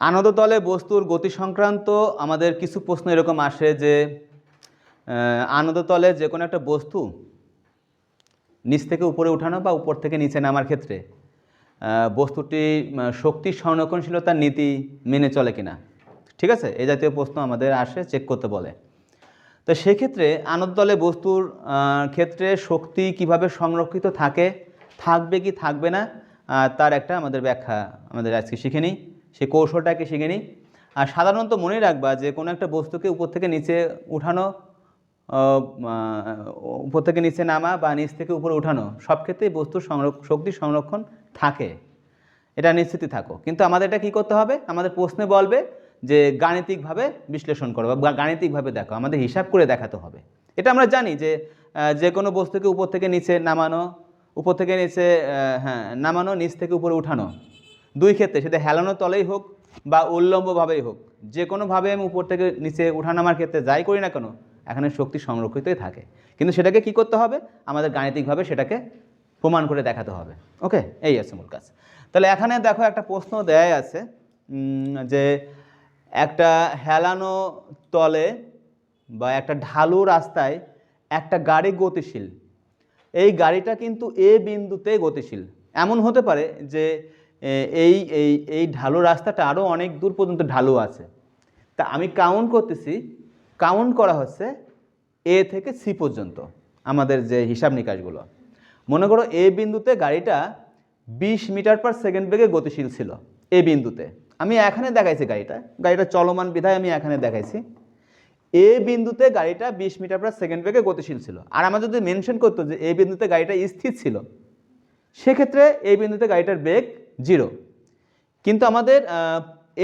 আনন্দতলে বস্তুর গতি সংক্রান্ত আমাদের কিছু প্রশ্ন এরকম আসে যে আনন্দতলে যে কোনো একটা বস্তু নিচ থেকে উপরে উঠানো বা উপর থেকে নিচে নামার ক্ষেত্রে বস্তুটি উম, শক্তির সংরক্ষণশীলতার নীতি মেনে চলে কিনা। ঠিক আছে? এই জাতীয় প্রশ্ন আমাদের আসে চেক করতে বলে। তো সেক্ষেত্রে আনন্দতলে বস্তুর ক্ষেত্রে শক্তি কীভাবে সংরক্ষিত থাকে থাকবে কি থাকবে না তার একটা আমাদের ব্যাখ্যা আমাদের আজকে শিখে নিই। সেই কৌশলটাকে শিখে নিই। আর সাধারণত মনে রাখবা যে কোনো একটা বস্তুকে উপর থেকে নিচে উঠানো উপর থেকে নিচে নামা বা নিচ থেকে উপরে উঠানো, সব ক্ষেত্রেই বস্তুর শক্তি সংরক্ষণ থাকে। এটা নিশ্চিতই থাকো। কিন্তু আমাদের এটা কী করতে হবে? আমাদের প্রশ্নে বলবে যে গাণিতিকভাবে বিশ্লেষণ করো বা গাণিতিকভাবে দেখো, আমাদের হিসাব করে দেখাতে হবে। এটা আমরা জানি যে যে কোনো বস্তুকে উপর থেকে নিচে নামানো, উপর থেকে নিচে হ্যাঁ নামানো, নিচ থেকে উপরে উঠানো দুই ক্ষেত্রে, সেটা হেলানো তলেই হোক বা উল্লম্বভাবেই হোক যে কোনোভাবে আমি উপর থেকে নিচে উঠানামার ক্ষেত্রে যাই করি না কেন, এখানে শক্তি সংরক্ষিতই থাকে। কিন্তু সেটাকে কি করতে হবে? আমাদের গাণিতিকভাবে সেটাকে প্রমাণ করে দেখাতে হবে। ওকে? এই আছে মূল কাজ। তাহলে এখানে দেখো একটা প্রশ্ন দেয় আছে যে একটা হেলানো তলে বা একটা ঢালু রাস্তায় একটা গাড়ি গতিশীল। এই গাড়িটা কিন্তু এ বিন্দুতে গতিশীল। এমন হতে পারে যে এই এই এই ঢালু রাস্তাটা আরও অনেক দূর পর্যন্ত ঢালু আছে। তা আমি কাউন্ট করতেছি কাউন্ট করা হচ্ছে এ থেকে সি পর্যন্ত আমাদের যে হিসাব নিকাশগুলো। মনে করো এ বিন্দুতে গাড়িটা বিশ মিটার পার সেকেন্ড বেগে গতিশীল ছিল এ বিন্দুতে। আমি এখানে দেখাইছি গাড়িটা গাড়িটা চলমান বিধায় আমি এখানে দেখাইছি। এ বিন্দুতে গাড়িটা বিশ মিটার পার সেকেন্ড বেগে গতিশীল ছিল। আর আমার যদি মেনশন করতো যে এ বিন্দুতে গাড়িটা স্থির ছিল, সেক্ষেত্রে এই বিন্দুতে গাড়িটার বেগ জিরো। কিন্তু আমাদের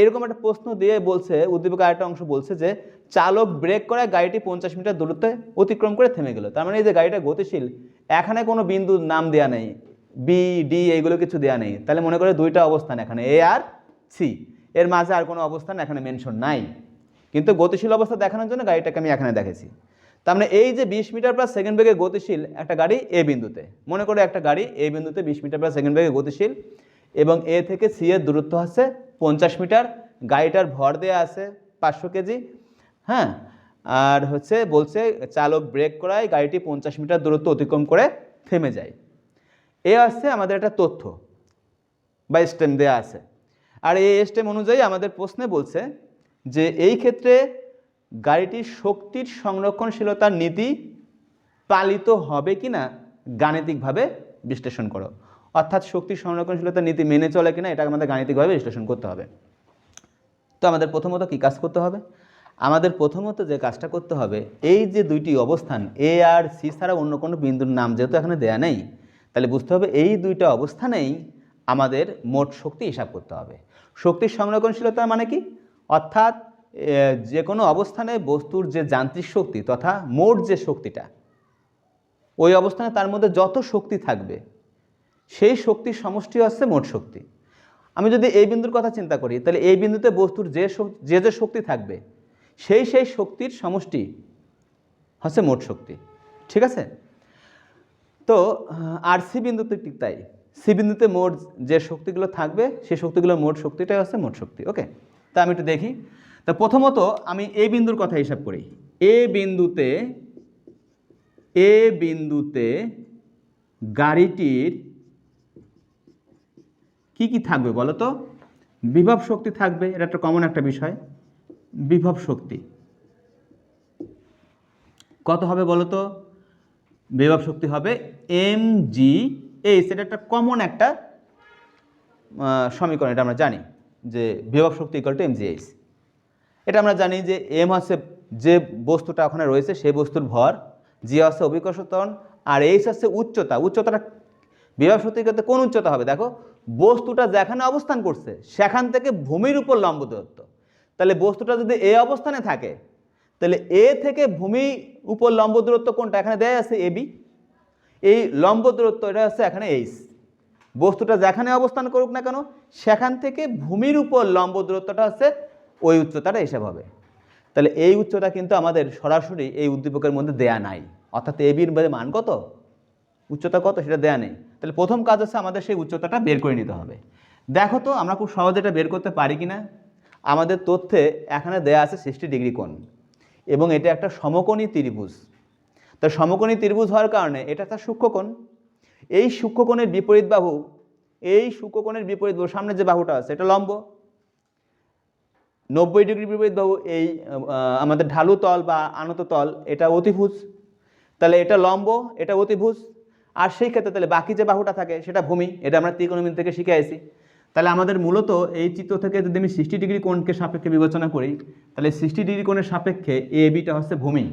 এরকম একটা প্রশ্ন দিয়ে বলছে উদ্দীপক আরেকটা অংশ বলছে যে, চালক ব্রেক করায় গাড়িটি পঞ্চাশ মিটার দূরত্বে অতিক্রম করে থেমে গেল। তার মানে এই যে গাড়িটা গতিশীল, এখানে কোনো বিন্দুর নাম দেওয়া নেই। বি ডি এইগুলো কিছু দেওয়া নেই। তাহলে মনে করে দুইটা অবস্থান এখানে এ আর সি এর মাঝে আর কোনো অবস্থান এখানে মেনশন নাই। কিন্তু গতিশীল অবস্থা দেখানোর জন্য গাড়িটাকে আমি এখানে দেখেছি। তার মানে এই যে বিশ মিটার প্লাস সেকেন্ড বেগে গতিশীল একটা গাড়ি এ বিন্দুতে। মনে করে একটা গাড়ি এ বিন্দুতে বিশ মিটার প্লাস সেকেন্ড বেগে গতিশীল এবং এ থেকে সি এর দূরত্ব হচ্ছে পঞ্চাশ মিটার। গাড়িটার ভর দেওয়া আছে পাঁচশো কেজি। হ্যাঁ? আর হচ্ছে বলছে চালক ব্রেক করায় গাড়িটি পঞ্চাশ মিটার দূরত্ব অতিক্রম করে থেমে যায়। এ আসছে আমাদের একটা তথ্য বা স্টেম দেওয়া আছে। আর এই স্টেম অনুযায়ী আমাদের প্রশ্নে বলছে যে এই ক্ষেত্রে গাড়িটির শক্তির সংরক্ষণশীলতার নীতি পালিত হবে কি না গাণিতিকভাবে বিশ্লেষণ করো। অর্থাৎ শক্তির সংরক্ষণশীলতা নীতি মেনে চলে কিনা এটা আমাদের গাণিতিকভাবে বিশ্লেষণ করতে হবে। তো আমাদের প্রথমত কি কাজ করতে হবে? আমাদের প্রথমত যে কাজটা করতে হবে, এই যে দুইটি অবস্থান এ আর সি ছাড়া অন্য কোনো বিন্দুর নাম যেহেতু এখানে দেয়া নেই, তাহলে বুঝতে হবে এই দুইটা অবস্থানেই আমাদের মোট শক্তি হিসাব করতে হবে। শক্তির সংরক্ষণশীলতা মানে কি? অর্থাৎ যে কোনো অবস্থানে বস্তুর যে যান্ত্রিক শক্তি তথা মোট যে শক্তিটা, ওই অবস্থানে তার মধ্যে যত শক্তি থাকবে সেই শক্তির সমষ্টি হচ্ছে মোট শক্তি। আমি যদি এই বিন্দুর কথা চিন্তা করি, তাহলে এই বিন্দুতে বস্তুর যে যে যে শক্তি থাকবে, সেই সেই শক্তির সমষ্টি হচ্ছে মোট শক্তি। ঠিক আছে? তো, আর সি বিন্দুতে ঠিক তাই। সি বিন্দুতে মোট যে শক্তিগুলো থাকবে, সেই শক্তিগুলোর মোট শক্তিটাই হচ্ছে মোট শক্তি। ওকে? তা আমি একটু দেখি। তা প্রথমত আমি এই বিন্দুর কথা হিসাব করি। এ বিন্দুতে এ বিন্দুতে গাড়িটির কি কি থাকবে বলো তো? বিভব শক্তি থাকবে, এটা একটা কমন একটা বিষয়। বিভব শক্তি। কত হবে বলো তো? বিভব শক্তি হবে এম জি এইচ এটা একটা কমন একটা সমীকরণ, এটা আমরা জানি যে বিভব শক্তি equal to M G H এটা আমরা জানি যে এম হচ্ছে যে বস্তুটা ওখানে রয়েছে, সেই বস্তুর ভর। জি হচ্ছে অভিকর্ষতন, আর এইচ হচ্ছে উচ্চতা। উচ্চতাটা, বিভব শক্তি করতে কোন উচ্চতা হবে? দেখো বস্তুটা যেখানে অবস্থান করছে, সেখান থেকে ভূমির উপর লম্ব দূরত্ব তাহলে বস্তুটা যদি এ অবস্থানে থাকে, তাহলে এ থেকে ভূমি উপর লম্ব দূরত্ব কোনটা? এখানে দেয়া আছে এবি এই লম্ব দূরত্ব এটা হচ্ছে এখানে এইচ। বস্তুটা যেখানে অবস্থান করুক না কেন, সেখান থেকে ভূমির উপর লম্ব দূরত্বটা হচ্ছে ওই উচ্চতাটা হিসাব হবে। তাহলে এই উচ্চতা কিন্তু আমাদের সরাসরি এই উদ্দীপকের মধ্যে দেয়া নাই। অর্থাৎ এ এবির মান কত? উচ্চতা কত সেটা দেয়া নেই। তাহলে প্রথম কাজ হচ্ছে আমাদের সেই উচ্চতাটা বের করে নিতে হবে। দেখো তো, আমরা খুব সহজে এটা বের করতে পারি কি না আমাদের তথ্যে এখানে দেয়া আছে সিক্সটি ডিগ্রি কোণ। এবং এটা একটা সমকোণী ত্রিভুজ। তো সমকোণী ত্রিভুজ হওয়ার কারণে এটা একটা সূক্ষ্মকোণ এই সূক্ষ্মকোণের বিপরীত বাহু, এই সূক্ষ্মকোণের বিপরীত বাহু, সামনে যে বাহুটা আছে, এটা লম্ব। নব্বই ডিগ্রি বিপরীত বাহু, এই আমাদের ঢালু তল বা আনত তল, এটা অতিভুজ। তাহলে এটা লম্ব, এটা অতিভুজ। আর সেই ক্ষেত্রে তাহলে বাকি যে বাহুটা থাকে, সেটা ভূমি, এটা আমরা ত্রিকোণমিতি থেকে শিখে আসি তাহলে আমাদের মূলত এই চিত্র থেকে যদি আমি সিক্সটি ডিগ্রি কোণকে সাপেক্ষে বিবেচনা করি, তাহলে সিক্সটি ডিগ্রি কোণের সাপেক্ষে এ বিটা হচ্ছে ভূমি।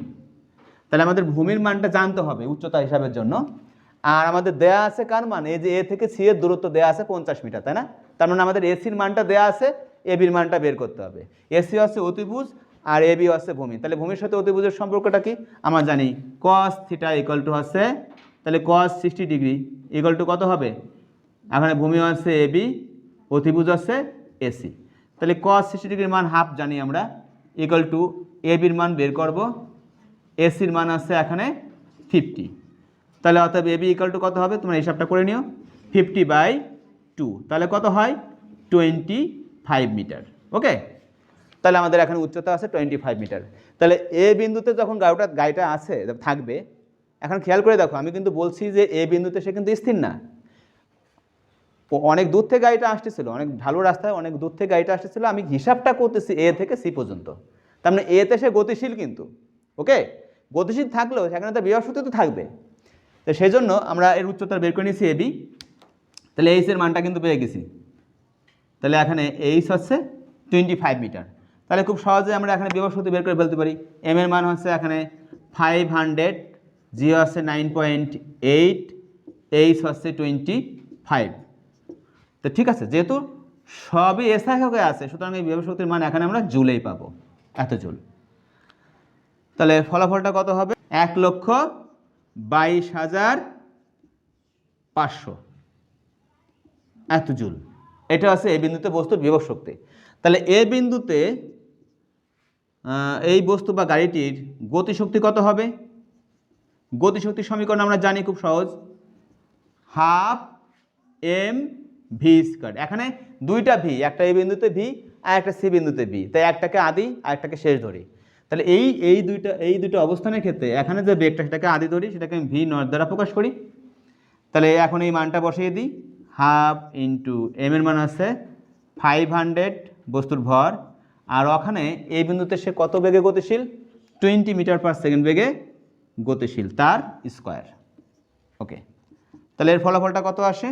তাহলে আমাদের ভূমির মানটা জানতে হবে উচ্চতা হিসাবের জন্য। আর আমাদের দেয়া আছে কার মান? এই যে এ থেকে সি এর দূরত্ব দেয়া আছে পঞ্চাশ মিটার, তাই না? তার মানে আমাদের এসির মানটা দেয়া আছে এ বির মানটা বের করতে হবে। এসি হচ্ছে অতিভুজ আর এ বি হচ্ছে ভূমি। তাহলে ভূমির সাথে অতিভুজের সম্পর্কটা কি? আমরা জানি কস থিটা ইকুয়াল টু হচ্ছে তাহলে cos sixty degree equal to কত হবে? এখানে ভূমি হচ্ছে এ বি অতিভুজ হচ্ছে এসি তাহলে কস সিক্সটি ডিগ্রির মান হাফ জানি আমরা ইকুয়াল টু এ বির মান বের করব এসির মান আছে এখানে ফিফটি তাহলে অতএব এবি ইকাল টু কত হবে? তোমরা হিসাবটা করে নিও ফিফটি বাই টু তাহলে কত হয়? টোয়েন্টি ফাইভ মিটার ওকে তাহলে আমাদের এখানে উচ্চতা আছে টোয়েন্টি ফাইভ মিটার তাহলে এ বিন্দুতে যখন গাড়িটা গাড়িটা আছে, থাকবে এখন খেয়াল করে দেখো, আমি কিন্তু বলছি যে এ বিন্দুতে সে কিন্তু স্থির না। অনেক দূর থেকে গাড়িটা আসতেছিল, অনেক ঢালু রাস্তায় অনেক দূর থেকে গাড়িটা আসতেছিল, আমি হিসাবটা করতেছি এ থেকে সি পর্যন্ত। তার মানে এতে সে গতিশীল কিন্তু ওকে গতিশীল থাকলেও সেখানে তো বৃহস্পতি তো থাকবে। তো সেই জন্য আমরা এর উচ্চতা বের করে নিয়েছি এবি তাহলে এইচের মানটা কিন্তু পেয়ে গেছি। তাহলে এখানে এইচ হচ্ছে টোয়েন্টি ফাইভ মিটার তাহলে খুব সহজে আমরা এখানে বিভব বের করে ফেলতে পারি। এম এর মান হচ্ছে এখানে ফাইভ হান্ড্রেড জি হচ্ছে নাইন পয়েন্ট এইট, এইচ হচ্ছে টোয়েন্টি ফাইভ। তো ঠিক আছে, যেহেতু সবই হয়ে আছে, সুতরাং এই বিভব শক্তির মান এখানে আমরা জুলেই পাবো, এত জুল। তাহলে ফলাফলটা কত হবে? এক লক্ষ বাইশ হাজার পাঁচশো। এত জুল। এটা আছে এই বিন্দুতে বস্তুর বিভব শক্তি তাহলে এ বিন্দুতে এই বস্তু বা গাড়িটির গতিশক্তি কত হবে? গতিশক্তির সমীকরণ আমরা জানি খুব সহজ। Half M V square. এখানে দুইটা ভি, একটা এই বিন্দুতে ভি আর একটা সি বিন্দুতে ভি। তাই একটাকে আদি আর একটাকে শেষ ধরি। তাহলে এই এই দুইটা, এই দুটো অবস্থানের ক্ষেত্রে এখানে যে বেগটা সেটাকে আদি ধরি, সেটাকে আমি ভি নট দ্বারা প্রকাশ করি। তাহলে এখন এই মানটা বসিয়ে দিই। হাফ ইন্টু এম এর মান আছে ফাইভ হান্ড্রেড বস্তুর ভর। আর ওখানে এই বিন্দুতে সে কত বেগে গতিশীল? টোয়েন্টি মিটার পার সেকেন্ড বেগে গতিশীল, তার স্কোয়ার। ওকে, তাহলে এর ফলাফলটা কত আসে?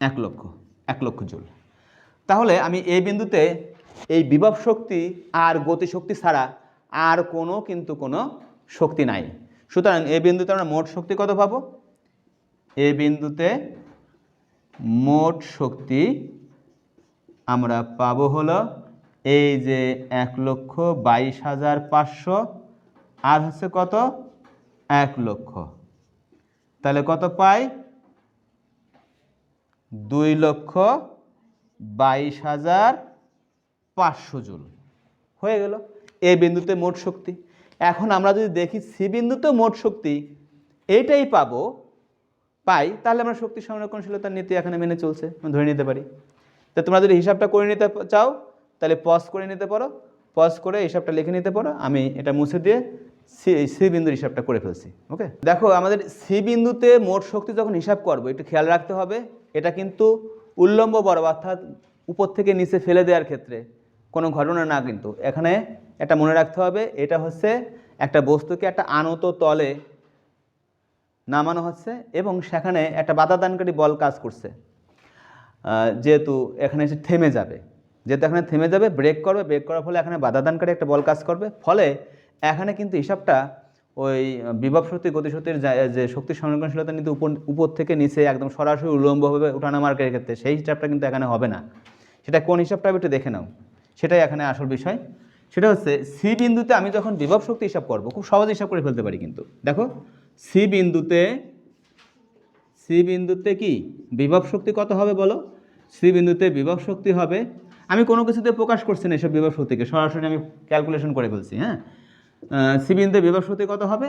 এক লক্ষ এক লক্ষ জুল। তাহলে আমি এই বিন্দুতে এই বিভব শক্তি আর গতিশক্তি ছাড়া আর কোনো কিন্তু কোনো শক্তি নাই। সুতরাং এই বিন্দুতে আমরা মোট শক্তি কত পাবো? এই বিন্দুতে মোট শক্তি আমরা পাবো হলো এই যে এক লক্ষ বাইশ হাজার পাঁচশো, আর হচ্ছে কত? এক লক্ষ। তাহলে কত পাই? দুই লক্ষ বাইশ হাজার পাঁচশো জুল। হয়ে গেল। এ বিন্দুতে মোট শক্তি। এখন আমরা যদি দেখি সি বিন্দুতে মোট শক্তি, এইটাই পাবো, পাই, তাহলে আমরা শক্তি সংরক্ষণশীলতার নীতি এখানে মেনে চলছে। ধরে নিতে পারি। তো তোমরা যদি হিসাবটা করে নিতে চাও তাহলে পজ করে নিতে পারো। পজ করে হিসাবটা লিখে নিতে পারো। আমি এটা মুছে দিয়ে সি সি বিন্দুর হিসাবটা করে ফেলছি ওকে দেখো, আমাদের সি বিন্দুতে মোট শক্তি যখন হিসাব করব, একটু খেয়াল রাখতে হবে, এটা কিন্তু উল্লম্ব বরাবর, অর্থাৎ উপর থেকে নিচে ফেলে দেওয়ার ক্ষেত্রে কোনো ঘটনা না কিন্তু। এখানে এটা মনে রাখতে হবে, এটা হচ্ছে একটা বস্তুকে একটা আনত তলে নামানো হচ্ছে এবং সেখানে একটা বাধাদানকারী বল কাজ করছে। যেহেতু এখানে এসে থেমে যাবে। যেহেতু এখানে থেমে যাবে ব্রেক করবে ব্রেক করার ফলে এখানে বাধাদানকারী একটা বল কাজ করবে। ফলে এখানে কিন্তু হিসাবটা ওই বিভব শক্তি, গতিশক্তির যে শক্তি সংরক্ষণশীলতা কিন্তু উপর উপর থেকে নিচে একদম সরাসরি উল্লম্বভাবে উঠানামার্কের ক্ষেত্রে, সেই হিসাবটা কিন্তু এখানে হবে না। সেটা কোন হিসাবটা একটু দেখে নাও। সেটাই এখানে আসল বিষয়। সেটা হচ্ছে সি বিন্দুতে আমি যখন বিভব শক্তি হিসাব করব, খুব সহজে হিসাব করে ফেলতে পারি কিন্তু। দেখো সি বিন্দুতে সি বিন্দুতে কি? বিভব শক্তি কত হবে বলো? সি বিন্দুতে বিভব শক্তি হবে আমি কোনো কিছুতে প্রকাশ করছি না এসব বিভব শক্তিকে সরাসরি আমি ক্যালকুলেশন করে ফেলছি হ্যাঁ? সি বিন্দুতে বিভব শক্তি কত হবে?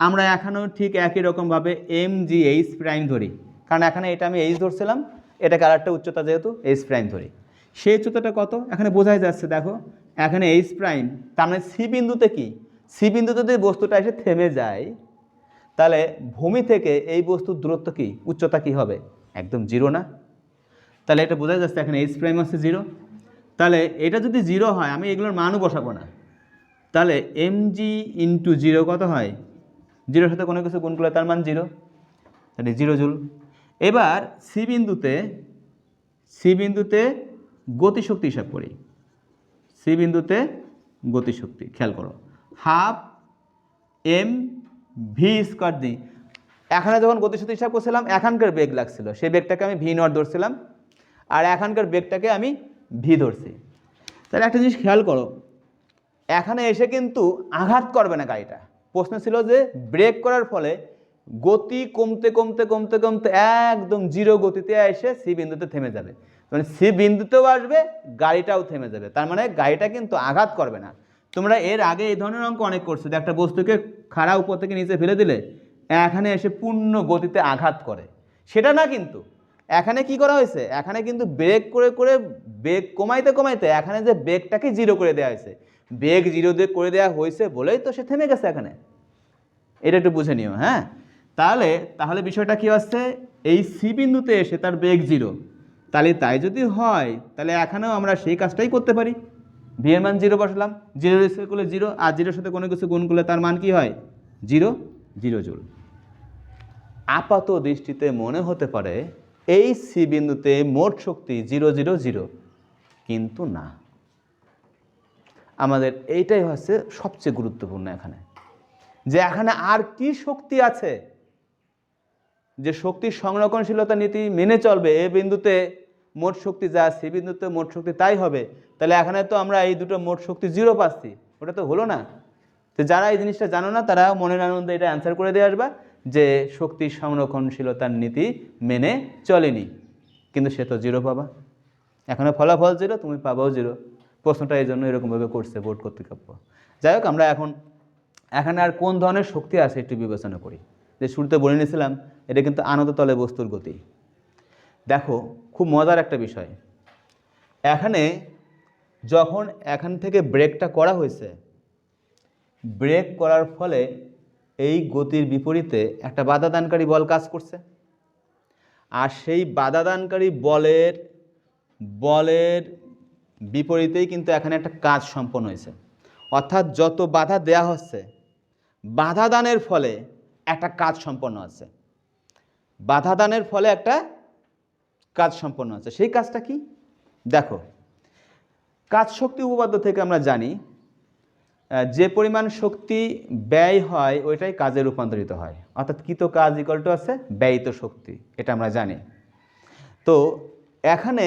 আমরা এখানেও ঠিক একই রকমভাবে এম জি এইচ প্রাইম ধরি। কারণ এখানে এটা আমি এইচ ধরছিলাম এটাকে আরেকটা উচ্চতা যেহেতু এইচ প্রাইম ধরি। সেই উচ্চতাটা কত? এখানে বোঝাই যাচ্ছে, দেখো, এখানে এইচ প্রাইম তার মানে সি বিন্দুতে কি? সি বিন্দুতে যদি বস্তুটা এসে থেমে যায়, তাহলে ভূমি থেকে এই বস্তুর দূরত্ব কি? উচ্চতা কি হবে? একদম জিরো না। তাহলে এটা বোঝা যাচ্ছে এখানে এইচ প্রাইম হচ্ছে জিরো তাহলে এটা যদি জিরো হয়, আমি এগুলোর মানও বসাবো না। তাহলে এম জি ইন্টু জিরো কত হয়? জিরোর সাথে কোনো কিছু গুণ করলে তার মান জিরো। তাহলে জিরো জুল। এবার সি বিন্দুতে সি বিন্দুতে গতিশক্তি হিসাব করি। সি বিন্দুতে গতিশক্তি, খেয়াল করো। হাফ এম ভি স্কোয়ার দি এখানে যখন গতিশক্তি হিসাব করছিলাম, এখানকার বেগ লাগছিল। সেই বেগটাকে আমি ভি নট ধরছিলাম। আর এখানকার বেগটাকে আমি ভি ধরছি। তাহলে একটা জিনিস খেয়াল করো, এখানে এসে কিন্তু আঘাত করবে না গাড়িটা। প্রশ্ন ছিল যে ব্রেক করার ফলে গতি কমতে কমতে কমতে কমতে একদম জিরো গতিতে এসে সি বিন্দুতে থেমে যাবে। মানে সি বিন্দুতেও আসবে, গাড়িটাও থেমে যাবে। তার মানে গাড়িটা কিন্তু আঘাত করবে না। তোমরা এর আগে এই ধরনের অঙ্ক অনেক করছ, যে একটা বস্তুকে খাড়া উপর থেকে নিচে ফেলে দিলে, এখানে এসে পূর্ণ গতিতে আঘাত করে। সেটা না কিন্তু। এখানে কি করা হয়েছে? এখানে কিন্তু ব্রেক করে করে বেগ কমাইতে কমাইতে এখানে যে বেগটাকে জিরো করে দেওয়া হয়েছে। বেগ জিরো দিয়ে করে দেওয়া হয়েছে বলেই তো সে থেমে গেছে এখানে। এটা একটু বুঝে নিও হ্যাঁ? তাহলে তাহলে বিষয়টা কি হচ্ছে? এই সি বিন্দুতে এসে তার বেগ জিরো তাহলে তাই যদি হয়, তাহলে এখানেও আমরা সেই কাজটাই করতে পারি। ভি এর মান জিরো বসলাম। জিরো স্কোয়ার করলে জিরো আর জিরোর সাথে কোনো কিছু গুণ করলে তার মান কি হয়? জিরো জিরো জুল আপাত দৃষ্টিতে মনে হতে পারে এই সি বিন্দুতে মোট শক্তি জিরো জিরো জিরো। কিন্তু না। আমাদের এইটাই হচ্ছে সবচেয়ে গুরুত্বপূর্ণ এখানে। যে এখানে আর কি শক্তি আছে? যে শক্তির সংরক্ষণশীলতা নীতি মেনে চলবে, এ বিন্দুতে মোট শক্তি যা, সি বিন্দুতে মোট শক্তি তাই হবে। তাহলে এখানে তো আমরা এই দুটো মোট শক্তি জিরো পাচ্ছি। ওটা তো হলো না। তো যারা এই জিনিসটা জানো না, তারা মনের আনন্দে এটা অ্যান্সার করে দিয়ে আসবা। যে শক্তির সংরক্ষণশীলতার নীতি মেনে চলেনি। কিন্তু সে তো জিরো পাবা। এখনও ফলাফল জিরো, তুমি পাবাও জিরো। প্রশ্নটা এই জন্য এরকমভাবে করছে বোর্ড কর্তৃপক্ষ। যাই হোক, আমরা এখন, এখানে আর কোন ধরনের শক্তি আছে একটু বিবেচনা করি। যে শুরুতে বলে নিয়েছিলাম, এটা কিন্তু আনন্দতলে বস্তুর গতি। দেখো, খুব মজার একটা বিষয়। এখানে যখন এখান থেকে ব্রেকটা করা হয়েছে ব্রেক করার ফলে এই গতির বিপরীতে একটা বাধাদানকারী বল কাজ করছে। আর সেই বাধাদানকারী বলের বলের বিপরীতেই কিন্তু এখানে একটা কাজ সম্পন্ন হয়েছে। অর্থাৎ যত বাধা দেয়া হচ্ছে বাধা দানের ফলে একটা কাজ সম্পন্ন আছে বাধা দানের ফলে একটা কাজ সম্পন্ন আছে সেই কাজটা কি? দেখো, কাজ শক্তি উপপাদ্য থেকে আমরা জানি যে পরিমাণ শক্তি ব্যয় হয়, ওইটাই কাজে রূপান্তরিত হয়। অর্থাৎ কৃত কাজ ইকল টু আছে? ব্যয়িত শক্তি, এটা আমরা জানি। তো এখানে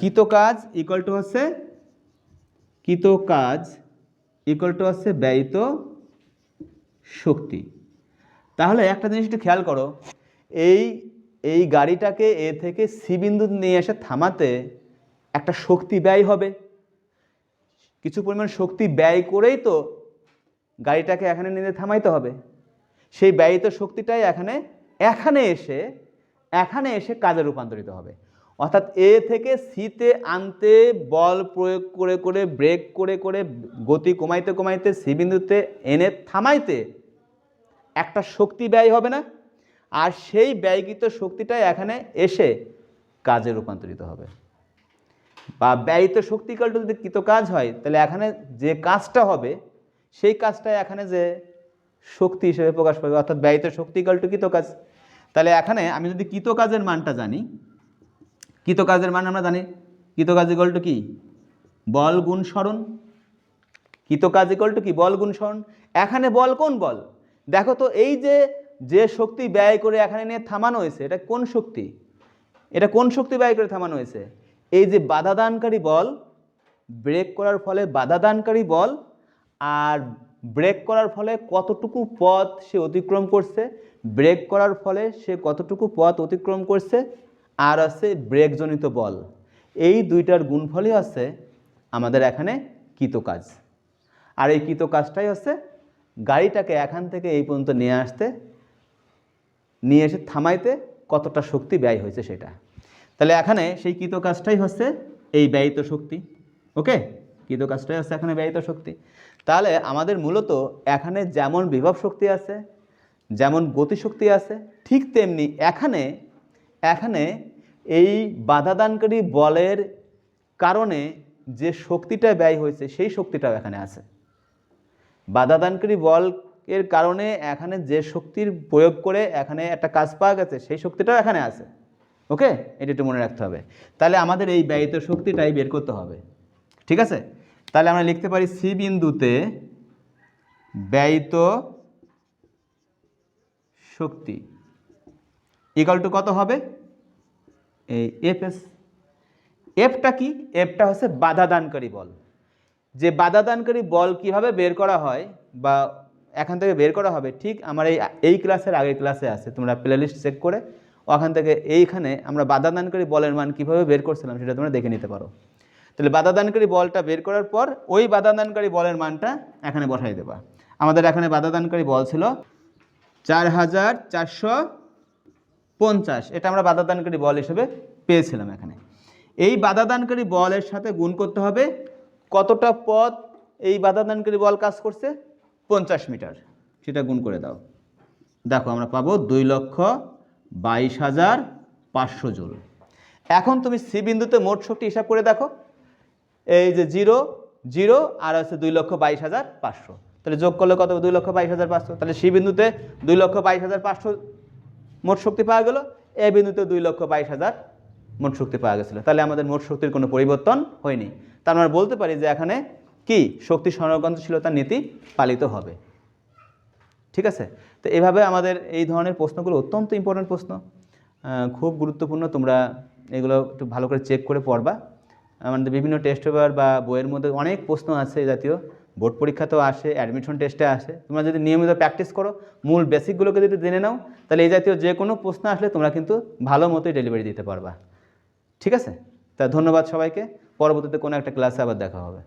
কৃত কাজ ইকুয়াল টু হচ্ছে কৃত কাজ ইকুয়াল টু হচ্ছে ব্যয়িত শক্তি। তাহলে একটা জিনিস একটু খেয়াল করো, এই এই গাড়িটাকে এ থেকে সি বিন্দু নিয়ে এসে থামাতে একটা শক্তি ব্যয় হবে। কিছু পরিমাণ শক্তি ব্যয় করেই তো গাড়িটাকে এখানে নিয়ে থামাইতে হবে। সেই ব্যয়িত শক্তিটাই এখানে এখানে এসে এখানে এসে কাজে রূপান্তরিত হবে। অর্থাৎ এ থেকে সিতে আনতে, বল প্রয়োগ করে করে, ব্রেক করে করে, গতি কমাইতে কমাইতে সি বিন্দুতে এনে থামাইতে একটা শক্তি ব্যয় হবে না। আর সেই ব্যয়কৃত শক্তিটাই এখানে এসে কাজে রূপান্তরিত হবে। বা ব্যয়িত শক্তিকালটা যদি কৃত কাজ হয়, তাহলে এখানে যে কাজটা হবে, সেই কাজটা এখানে যে শক্তি হিসেবে প্রকাশ পাবে, অর্থাৎ ব্যয়িত শক্তিকালটু কৃত কাজ তাহলে এখানে আমি যদি কৃত কাজের মানটা জানি কৃত কাজের মান আমরা জানি কৃত কাজ ইকল টু কি? বল গুণ স্মরণ। কৃত কাজ ইকল টু কি? বল গুণ স্মরণ। এখানে বল কোন বল? দেখো তো, এই যে যে শক্তি ব্যয় করে এখানে নিয়ে থামানো হয়েছে, এটা কোন শক্তি? এটা কোন শক্তি ব্যয় করে থামানো হয়েছে? এই যে বাধাদানকারী বল ব্রেক করার ফলে বাধাদানকারী বল, আর ব্রেক করার ফলে কতটুকু পথ সে অতিক্রম করছে ব্রেক করার ফলে সে কতটুকু পথ অতিক্রম করছে, আর আছে ব্রেকজনিত বল। এই দুইটার গুণফলই আছে আমাদের এখানে কৃত কাজ আর এই কৃত কাজটাই হচ্ছে গাড়িটাকে এখান থেকে এই পর্যন্ত নিয়ে আসতে, নিয়ে এসে থামাইতে কতটা শক্তি ব্যয় হয়েছে সেটা। তাহলে এখানে সেই কৃত কাজটাই হচ্ছে এই ব্যয়িত শক্তি, ওকে? কৃত কাজটাই হচ্ছে এখানে ব্যয়িত শক্তি। তাহলে আমাদের মূলত এখানে যেমন বিভব শক্তি আছে, যেমন গতিশক্তি আছে, ঠিক তেমনি এখানে এখানে এই বাধাদানকারী বলের কারণে যে শক্তিটা ব্যয় হয়েছে, সেই শক্তিটাও এখানে আছে। বাধাদানকারী বল এর কারণে এখানে যে শক্তির প্রয়োগ করে এখানে একটা কাজ পাওয়া গেছে, সেই শক্তিটাও এখানে আছে। ওকে? এটা একটু মনে রাখতে হবে। তাহলে আমাদের এই ব্যয়িত শক্তিটাই বের করতে হবে। ঠিক আছে? তাহলে আমরা লিখতে পারি সি বিন্দুতে ব্যয়িত শক্তি ইকাল টু কত হবে? এই এফ এস এফটা কি? এফটা হচ্ছে বাধাদানকারী বল। যে বাধাদানকারী বল কীভাবে বের করা হয় বা এখান থেকে বের করা হবে, ঠিক আমার এই এই ক্লাসের আগের ক্লাসে আছে। তোমরা প্লেলিস্ট চেক করে ওখান থেকে এইখানে আমরা বাধাদানকারী বলের মান কীভাবে বের করছিলাম সেটা তোমরা দেখে নিতে পারো। তাহলে বাধাদানকারী বলটা বের করার পর ওই বাধাদানকারী বলের মানটা এখানে বসাই দেবা। আমাদের এখানে বাধাদানকারী বল ছিল চার হাজার চারশো পঞ্চাশ। এটা আমরা বাধাদানকারী বল হিসেবে পেয়েছিলাম এখানে। এই বাধাদানকারী বলের সাথে গুণ করতে হবে কতটা পথ এই বাধাদানকারী বল কাজ করছে? পঞ্চাশ মিটার। সেটা গুণ করে দাও। দেখো আমরা পাবো দুই লক্ষ বাইশ হাজার পাঁচশো জুল এখন তুমি সি বিন্দুতে মোট শক্তি হিসাব করে দেখো। এই যে জিরো জিরো, আর হচ্ছে দুই লক্ষ বাইশ হাজার পাঁচশো। তাহলে যোগ করলে কত দুই লক্ষ বাইশ হাজার পাঁচশো। তাহলে সি বিন্দুতে দুই লক্ষ বাইশ হাজার পাঁচশো মোট শক্তি পাওয়া গেল। এ বিন্দুতে দুই লক্ষ বাইশ হাজার মোট শক্তি পাওয়া গেছিল। তাহলে আমাদের মোট শক্তির কোনো পরিবর্তন হয়নি। তার মানে বলতে পারি যে এখানে কি? শক্তি সংরক্ষণশীলতার নীতি পালিত হবে। ঠিক আছে? তো এভাবে আমাদের এই ধরনের প্রশ্নগুলো অত্যন্ত ইম্পর্ট্যান্ট প্রশ্ন। খুব গুরুত্বপূর্ণ, তোমরা এগুলো একটু ভালো করে চেক করে পড়বা। আমাদের বিভিন্ন টেস্ট পেপার বা বইয়ের মধ্যে অনেক প্রশ্ন আছে জাতীয়। বোর্ড পরীক্ষাতেও আসে অ্যাডমিশন টেস্টে আসে। তোমরা যদি নিয়মিত প্র্যাকটিস করো, মূল বেসিকগুলোকে যদি জেনে নাও, তাহলে এই জাতীয় যে কোনো প্রশ্ন আসলে তোমরা কিন্তু ভালো মতোই ডেলিভারি দিতে পারবা। ঠিক আছে? তা ধন্যবাদ সবাইকে। পরবর্তীতে কোনো একটা ক্লাসে আবার দেখা হবে।